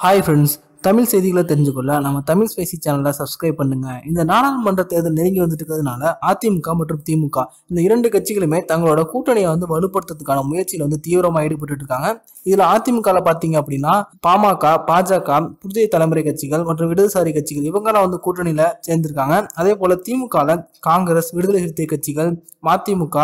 Hi friends Tamil செய்திகளை தெரிஞ்சுக்கொள்ள நம்ம Tamil spicy சேனலை சப்ஸ்கிரைப் பண்ணுங்க. இந்த நாடாளுமன்ற தேர்தல் நெருங்கி வந்துட்டு இருக்கிறதுனால அதிமுக மற்றும் திமுக இந்த இரண்டு கட்சிகளுமே தங்களோட கூட்டணியை வந்து வலுப்படுத்துறதுக்கான முயற்சியில் வந்து தீவிரமாக ஈடுபட்டு இருக்காங்க இதில் அதிமுகவில் பார்த்தீங்க அப்படின்னா பாமக பாஜக புதிய தலைமுறை கட்சிகள் மற்றும் இடதுசாரி கட்சிகள் இவங்கெல்லாம் வந்து கூட்டணியில் சேர்ந்திருக்காங்க. அதே போல திமுகவில் காங்கிரஸ் விடுதலை சிறுத்தை கட்சிகள் மதிமுக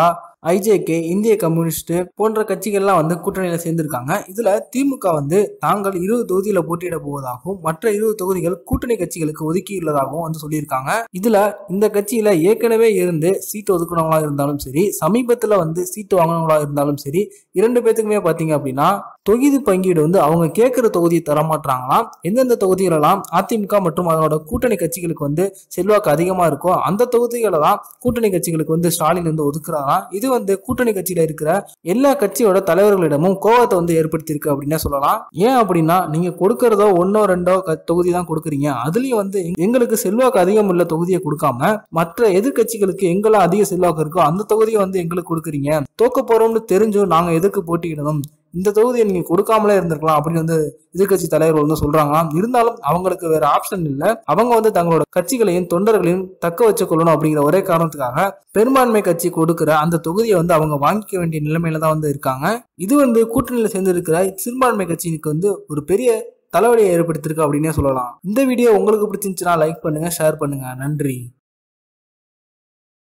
ஐஜேகே இந்திய கம்யூனிஸ்ட் போன்ற கட்சிகள்லாம் வந்து கூட்டணியில் சேர்ந்திருக்காங்க. இதுல திமுக வந்து தாங்கள் இருபது தொகுதியில போட்டியிட போவதாகவும் மற்ற இருபது தொகுதிகள் கூட்டணி கட்சிகளுக்கு ஒதுக்கியுள்ளதாகவும் வந்து சொல்லியிருக்காங்க. இதுல இந்த கட்சியில ஏற்கனவே இருந்து சீட்டு ஒதுக்குனவங்களா இருந்தாலும் சரி சமீபத்துல வந்து சீட்டு வாங்கினவங்களா இருந்தாலும் சரி இரண்டு பேத்துக்குமே பாத்தீங்க அப்படின்னா தொகுதி பங்கீடு வந்து அவங்க கேட்குற தொகுதியை தரமாட்டாங்களாம் எந்தெந்த தொகுதிகளெல்லாம் அதிமுக மற்றும் அதனோட கூட்டணி கட்சிகளுக்கு வந்து செல்வாக்கு அதிகமாக இருக்கோ அந்த தொகுதிகளை தான் கூட்டணி கட்சிகளுக்கு வந்து ஸ்டாலின் வந்து ஒதுக்குறாராம். இது வந்து கூட்டணி கட்சியில் இருக்கிற எல்லா கட்சியோட தலைவர்களிடமும் கோவத்தை வந்து ஏற்படுத்தியிருக்கு அப்படின்னே சொல்லலாம். ஏன் அப்படின்னா நீங்கள் கொடுக்கறதோ ஒன்னோ ரெண்டோ தொகுதி தான் கொடுக்குறீங்க. அதுலேயும் வந்து எங்களுக்கு செல்வாக்கு அதிகம் உள்ள தொகுதியை கொடுக்காம மற்ற எதிர்கட்சிகளுக்கு எங்கெல்லாம் அதிக செல்வாக்கு இருக்கோ அந்த தொகுதியை வந்து எங்களுக்கு கொடுக்குறீங்க. தோக்க போகிறோம்னு தெரிஞ்சும் நாங்கள் எதுக்கு போட்டியிடணும்? இந்த தொகுதியை நீங்க கொடுக்காமலே இருந்திருக்கலாம் அப்படின்னு வந்து எதிர்க்கட்சி தலைவர்கள் வந்து சொல்றாங்க. இருந்தாலும் அவங்களுக்கு வேற ஆப்ஷன் இல்லை. அவங்க வந்து தங்களோட கட்சிகளையும் தொண்டர்களையும் தக்க வச்சு கொள்ளணும் அப்படிங்கிற ஒரே காரணத்துக்காக பெரும்பான்மை கட்சி கொடுக்கிற அந்த தொகுதியை வந்து அவங்க வாங்கிக்க வேண்டிய நிலைமையில தான் வந்து இருக்காங்க. இது வந்து கூட்டணியில சேர்ந்து இருக்கிற சிறுபான்மை கட்சிக்கு வந்து ஒரு பெரிய தலைவலியை ஏற்படுத்தியிருக்கு அப்படின்னே சொல்லலாம். இந்த வீடியோ உங்களுக்கு பிடிச்சிருந்துச்சுன்னா லைக் பண்ணுங்க ஷேர் பண்ணுங்க. நன்றி.